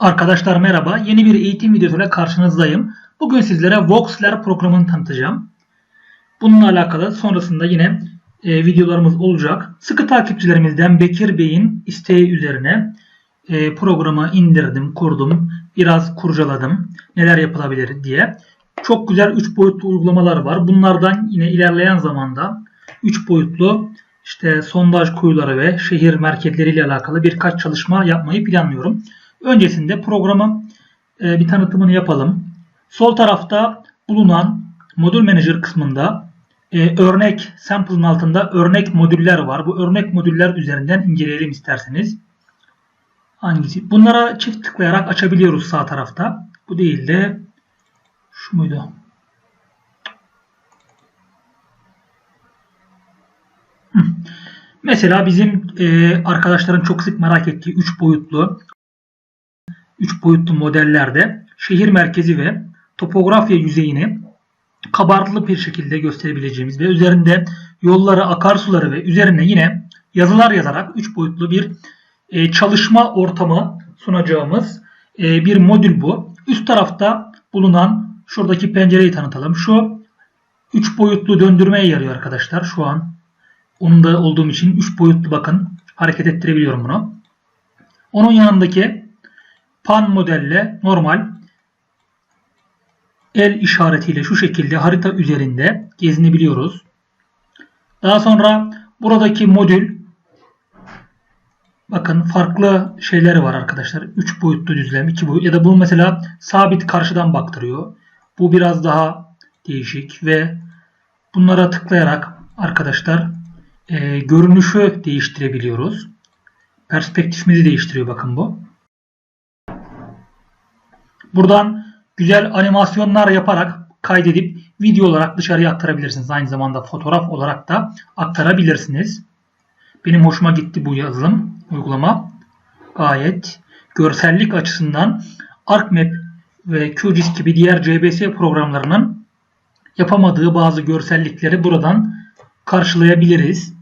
Arkadaşlar merhaba. Yeni bir eğitim videosuyla karşınızdayım. Bugün sizlere Voxler programını tanıtacağım. Bununla alakalı sonrasında yine e, videolarımız olacak. Sıkı takipçilerimizden Bekir Bey'in isteği üzerine e, programı indirdim, kurdum. Biraz kurcaladım. Neler yapılabilir diye. Çok güzel 3 boyutlu uygulamalar var. Bunlardan yine ilerleyen zamanda 3 boyutlu işte sondaj kuyuları ve şehir merkezleriyle alakalı birkaç çalışma yapmayı planlıyorum. Öncesinde programın e, bir tanıtımını yapalım. Sol tarafta bulunan modül manager kısmında e, örnek sample'ın altında örnek modüller var. Bu örnek modüller üzerinden inceleyelim isterseniz. Hangisi? Bunlara çift tıklayarak açabiliyoruz sağ tarafta. Bu değil de şu muydu? Mesela bizim e, arkadaşların çok sık merak ettiği 3 boyutlu 3 boyutlu modellerde şehir merkezi ve topografya yüzeyini kabartılı bir şekilde gösterebileceğimiz ve üzerinde yolları, akarsuları ve üzerine yine yazılar yazarak 3 boyutlu bir e, çalışma ortamı sunacağımız e, bir modül bu. Üst tarafta bulunan şuradaki pencereyi tanıtalım. Şu 3 boyutlu döndürmeye yarıyor arkadaşlar. Şu an onun da olduğum için 3 boyutlu bakın hareket ettirebiliyorum bunu. Onun yanındaki pan modelle normal el işaretiyle şu şekilde harita üzerinde gezinebiliyoruz. Daha sonra buradaki modül bakın farklı şeyleri var arkadaşlar. 3 boyutlu düzlem, 2 boyut ya da bu mesela sabit karşıdan baktırıyor. Bu biraz daha değişik ve bunlara tıklayarak arkadaşlar e, görünüşü değiştirebiliyoruz. Perspektifimizi değiştiriyor bakın bu. Buradan güzel animasyonlar yaparak kaydedip video olarak dışarıya aktarabilirsiniz. Aynı zamanda fotoğraf olarak da aktarabilirsiniz. Benim hoşuma gitti bu yazılım, uygulama. Gayet görsellik açısından ArcMap ve QGIS gibi diğer CBS programlarının yapamadığı bazı görsellikleri buradan karşılayabiliriz.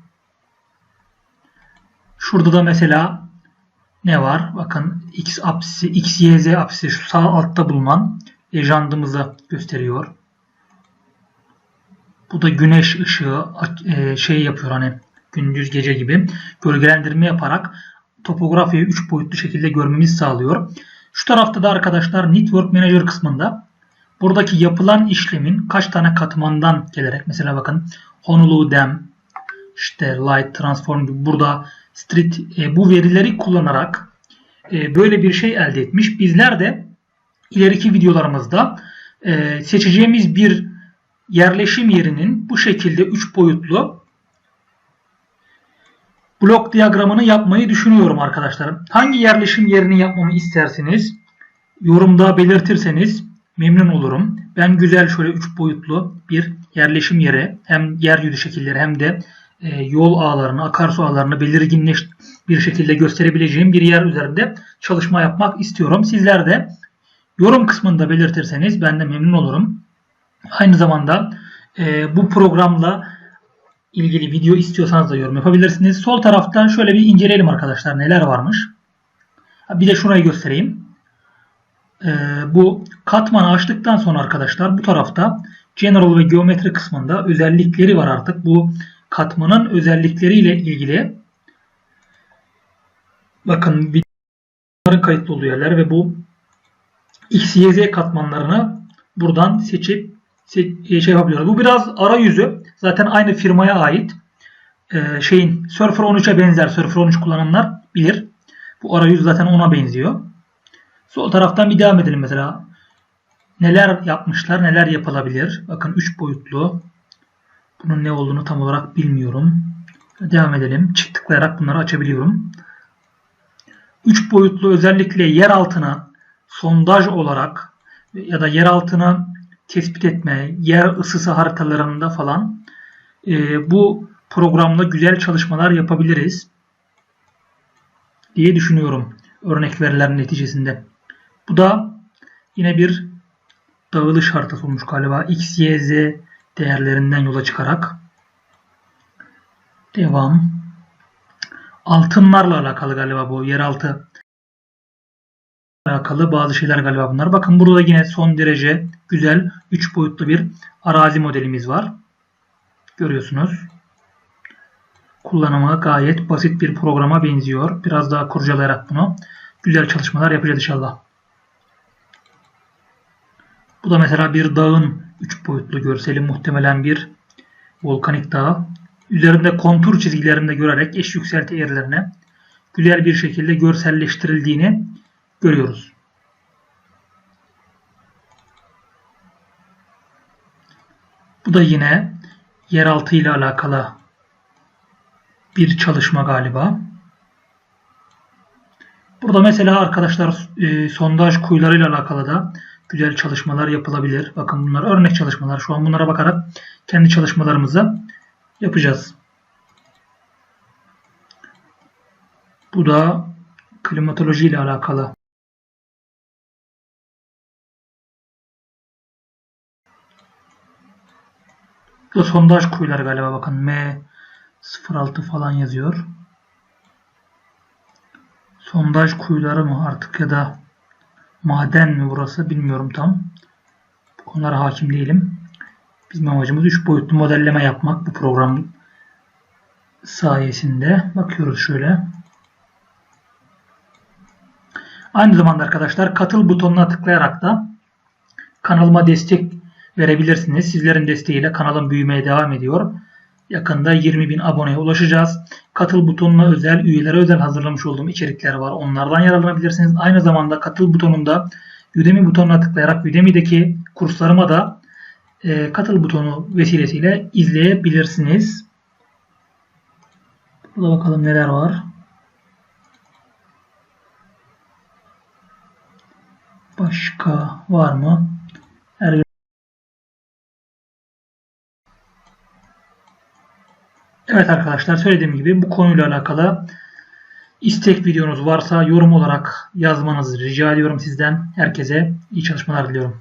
Şurada da mesela ne var? Bakın X apsisi, X, Y, Z apsisi şu sağ altta bulunan lejandımızı gösteriyor. Bu da güneş ışığı e, şey yapıyor hani gündüz gece gibi gölgelendirme yaparak topografyayı 3 boyutlu şekilde görmemizi sağlıyor. Şu tarafta da arkadaşlar Network Manager kısmında buradaki yapılan işlemin kaç tane katmandan gelerek mesela bakın Honolulu Dam işte Light Transform burada Street e, bu verileri kullanarak e, böyle bir şey elde etmiş. Bizler de ileriki videolarımızda e, seçeceğimiz bir yerleşim yerinin bu şekilde 3 boyutlu blok diyagramını yapmayı düşünüyorum arkadaşlar. Hangi yerleşim yerini yapmamı isterseniz yorumda belirtirseniz memnun olurum. Ben güzel şöyle 3 boyutlu bir yerleşim yeri hem yeryüzü şekilleri hem de e, yol ağlarını, akarsu ağlarını belirginleş bir şekilde gösterebileceğim bir yer üzerinde çalışma yapmak istiyorum. Sizler de yorum kısmında belirtirseniz ben de memnun olurum. Aynı zamanda e, bu programla ilgili video istiyorsanız da yorum yapabilirsiniz. Sol taraftan şöyle bir inceleyelim arkadaşlar neler varmış. Bir de şurayı göstereyim. E, bu katmanı açtıktan sonra arkadaşlar bu tarafta General ve Geometri kısmında özellikleri var artık. Bu katmanın özellikleriyle ilgili bakın videoların kayıtlı olduğu yerler ve bu X, Y, Z katmanlarını buradan seçip e, şey yapabiliyoruz. Bu biraz arayüzü. Zaten aynı firmaya ait. Ee, şeyin Surfer 13'e benzer. Surfer 13 kullananlar bilir. Bu arayüz zaten ona benziyor. Sol taraftan bir devam edelim mesela. Neler yapmışlar, neler yapılabilir. Bakın 3 boyutlu. Bunun ne olduğunu tam olarak bilmiyorum. Devam edelim. Çift tıklayarak bunları açabiliyorum. 3 boyutlu özellikle yer altına sondaj olarak ya da yer altına tespit etme, yer ısısı haritalarında falan e, bu programla güzel çalışmalar yapabiliriz diye düşünüyorum örnek veriler neticesinde. Bu da yine bir dağılış haritası olmuş galiba. X, Y, Z değerlerinden yola çıkarak devam. Altınlarla alakalı galiba bu yeraltı alakalı bazı şeyler galiba bunlar. Bakın burada yine son derece güzel 3 boyutlu bir arazi modelimiz var. Görüyorsunuz. Kullanımı gayet basit bir programa benziyor. Biraz daha kurcalayarak bunu güzel çalışmalar yapacağız inşallah. Bu da mesela bir dağın 3 boyutlu görseli muhtemelen bir volkanik dağ. Üzerinde kontur çizgilerinde görerek eş yükselti eğrilerine güzel bir şekilde görselleştirildiğini görüyoruz. Bu da yine yeraltı ile alakalı bir çalışma galiba. Burada mesela arkadaşlar e, sondaj kuyularıyla alakalı da güzel çalışmalar yapılabilir. Bakın bunlar örnek çalışmalar. Şu an bunlara bakarak kendi çalışmalarımızı yapacağız. Bu da klimatoloji ile alakalı. Bu da sondaj kuyuları galiba bakın M06 falan yazıyor. Sondaj kuyuları mı artık ya da maden mi burası bilmiyorum tam. Bu konulara hakim değilim. Bizim amacımız 3 boyutlu modelleme yapmak bu program sayesinde. Bakıyoruz şöyle. Aynı zamanda arkadaşlar katıl butonuna tıklayarak da kanalıma destek verebilirsiniz. Sizlerin desteğiyle kanalım büyümeye devam ediyor. Yakında 20 bin aboneye ulaşacağız. Katıl butonuna özel, üyelere özel hazırlamış olduğum içerikler var. Onlardan yararlanabilirsiniz. Aynı zamanda katıl butonunda Udemy butonuna tıklayarak Udemy'deki kurslarıma da e, katıl butonu vesilesiyle izleyebilirsiniz. Burada bakalım neler var. Başka var mı? Evet arkadaşlar söylediğim gibi bu konuyla alakalı istek videonuz varsa yorum olarak yazmanızı rica ediyorum sizden. Herkese iyi çalışmalar diliyorum.